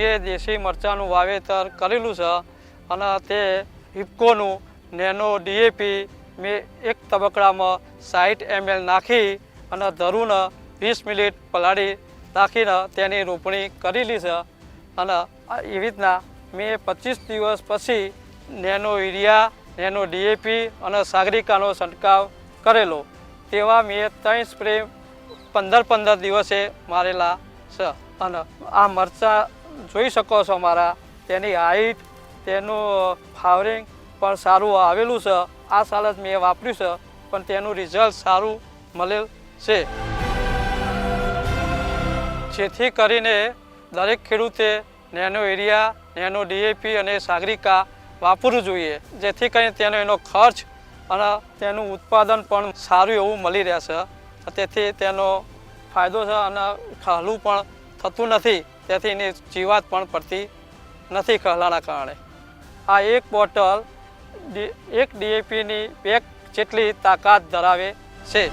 મેં દેશી મરચાંનું વાવેતર કરેલું છે અને તે ઇફકોનું નેનો ડીએપી મેં એક તબકડામાં સાઠ એમએલ નાખી અને ધરુને વીસ મિનિટ પલાળી નાખીને તેની રોપણી કરેલી છે. અને એવી રીતના મેં પચીસ દિવસ પછી નેનો યુરિયા, નેનો ડીએપી અને સાગરિકાનો છંટકાવ કરેલો. તેવા મેં ત્રણ સ્પ્રે પંદર પંદર દિવસે મારેલા છે. અને આ મરચાં જોઈ શકો છો મારા, તેની હાઈટ તેનું ફાવરિંગ પણ સારું આવેલું છે. આ સાલ જ મેં વાપર્યું છે, પણ તેનું રિઝલ્ટ સારું મળેલ છે. જેથી કરીને દરેક ખેડૂતે નેનો એરિયા, નેનો ડીએપી અને સાગરિકા વાપરવું જોઈએ. જેથી કરીને તેનો એનો ખર્ચ અને તેનું ઉત્પાદન પણ સારું એવું મળી રહેશે. તેથી તેનો ફાયદો છે અને ખાલું પણ થતું નથી. તેથી એની જીવાત પણ પડતી નથી ખહલાના કારણે. આ એક બોટલ એક ડીએપીની બેગ જેટલી તાકાત ધરાવે છે.